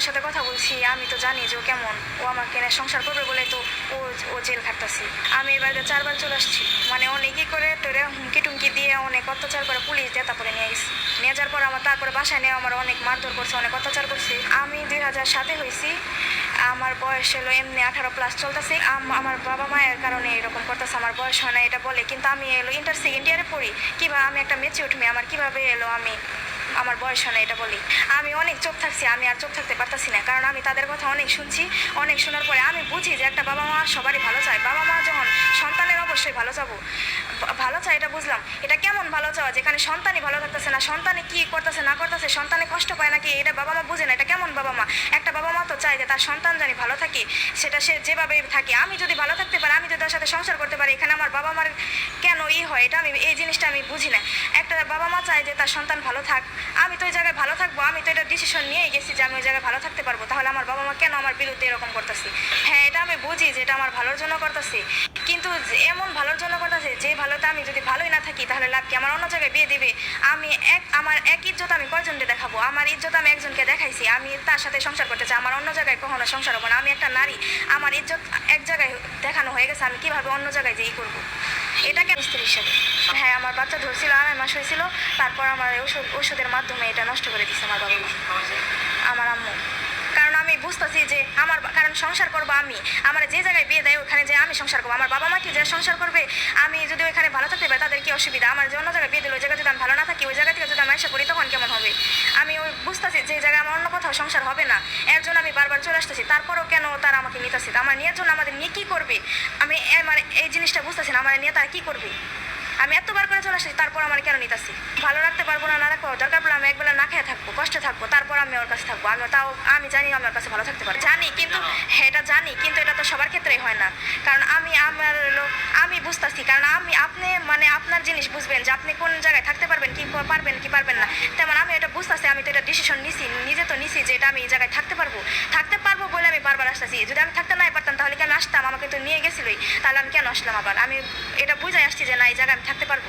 মার সাথে কথা বলছি, আমি তো জানি যে ও কেমন। ও আমাকে সংসার করবে বলে তো ও ও জেল খাটতাছি। আমি এবার চারবার চলে আসছি মানে অনেকই করে তোরে হুমকি টুমকি দিয়ে অনেক অত্যাচার করে পুলিশ দিয়ে তারপরে নিয়ে গেছি। নিয়ে যাওয়ার পর আমার তারপরে বাসায় নিয়ে আমার অনেক মারধর করছে, অনেক অত্যাচার করছে। আমি দুই হাজার সাতে হয়েছি, আমার বয়স হলো এমনি আঠারো প্লাস চলতেছে। আমার বাবা মায়ের কারণে এরকম করতেছে, আমার বয়স হয় না এটা বলে। কিন্তু আমি এলো ইন্টার সেকেন্ড ইয়ারে পড়ি। কীভাবে আমি একটা মেচিউট মেয়ে, আমার কীভাবে এলো আমি আমার বয়স হয় না, এটা বলি। আমি অনেক চোখ থাকছি, আমি আর চোখ থাকতে পারতাছি না, কারণ আমি তাদের কথা অনেক শুনছি। অনেক শোনার পরে আমি বুঝি যে একটা বাবা মা সবারই ভালো চায়। বাবা মা যখন সন্তানের অবশ্যই ভালো চাবো। ভালো চায় এটা বুঝলাম। এটা কেমন ভালো চাওয়া? যেখানে সন্তানই ভালো থাকতেছে না সন্তানে কি করতেছে, না করতেছে, সন্তানে কষ্ট পায় নাকি? এটা বাবা মা বুঝে না, এটা কেমন বাবা মা একটা বাবা মা তো চায় যে তার সন্তান জানি ভালো থাকে, সেটা সে যেভাবে থাকে, আমি যদি ভালো থাকতে পারি, আমি যদি তার সাথে সংসার করতে পারি, এখানে আমার বাবা মার কেন ই হয়? এটা আমি এই জিনিসটা আমি বুঝি না। একটা বাবা মা চায় যে তার সন্তান ভালো থাক। আমি তো ওই জায়গায় ভালো থাকব, আমি তো এটা ডিসিশন নিয়েই গেছি যে আমি ওই জায়গায় ভালো থাকতে পারব। তাহলে আমার বাবা মা কেন আমার বিরুদ্ধে এরকম করতেছে? আমি বুঝি যে এটা আমার ভালোর জন্য করতেছে। কিন্তু এমন ভালোর জন্য করতেছে যে ভালোতে আমি যদি ভালোই না থাকি তাহলে লাভ কি? আমার অন্য জায়গায় বিয়ে দিবে। আমি এক আমার এক ইজ্জত আমি কয়জনকে দেখাবো? আমার ইজ্জত আমি একজনকে দেখাইছি। আমি তার সাথে সংসার করতে চাই। আমার অন্য জায়গায় কখনো সংসার হব না। আমি একটা নারী। আমার ইজ্জত এক জায়গায় দেখানো হয়ে গেছে। আমি কীভাবে অন্য জায়গায় যেই করব? এটাকে স্ত্রী হিসাবে হ্যাঁ আমার বাচ্চা ধরছিল আড়াই মাস হয়েছিল। তারপর আমার ওষুধ ওষুধের মাধ্যমে এটা নষ্ট করে দিচ্ছে আমার বাবা আমার আম্মু। বুঝতেছি যে আমার কারণ সংসার করব আমি। আমার যে জায়গায় বিয়ে দেয়, ওখানে যে আমি সংসার করব। আমার বাবা মা কি যে সংসার করবে, আমি যদি ওইখানে ভালো থাকতে পারি, তাদের কি অসুবিধা? আমার যে অন্য জায়গায় বিয়ে দিল ওই জায়গায় যদি আমি ভালো না থাকি, ওই জায়গা থেকে যদি আমি এসে করি, তখন কেমন হবে? আমি ওই বুঝতেছি যে জায়গায় আমার অন্য কোথাও সংসার হবে না। এর জন্য আমি বারবার চলে আসতেছি। তারপরও কেন তারা আমাকে নিতেছে? আমার নিয়ে জন্য আমাদের নিয়ে কী করবে? আমি আমার এই জিনিসটা বুঝতেছি না। আমার নিয়ে তারা কী করবে? আমি এতবার করে চলে আসছি তারপর আমার কেন নিতেছি? ভালো রাখতে পারব না না রাখব? দরকার পড়লে আমি একবেলা না খেয়ে থাকব কষ্টে থাকব তারপর আমি ওর কাছে থাকব। আমি তাও আমি জানি আমি ওর কাছে ভালো থাকতে পারি। জানি, কিন্তু হ্যাঁ এটা জানি, কিন্তু এটা তো সবার ক্ষেত্রেই হয় না। কারণ আমি আমার আমি বুঝতেছি, কারণ আমি আপনি মানে আপনার জিনিস বুঝবেন যে আপনি কোন জায়গায় থাকতে পারবেন, কি পারবেন কি পারবেন না। তেমন আমি এটা বুঝতেছি, আমি তো এটা ডিসিশন নিছি, নিজে তো নিছি যে এটা আমি এই জায়গায় থাকতে পারব। থাকতে পারব বলে আমি বারবার আসতেছি। যদি আমি থাকতে নাই পারতাম, তাহলে কেন আসতাম? আমাকে তো নিয়ে গেছিলই। তাহলে আমি কেন আসলাম আবার? আমি এটা বুঝাই আসছি যে না, এই জায়গায় আমি থাকতে পারব।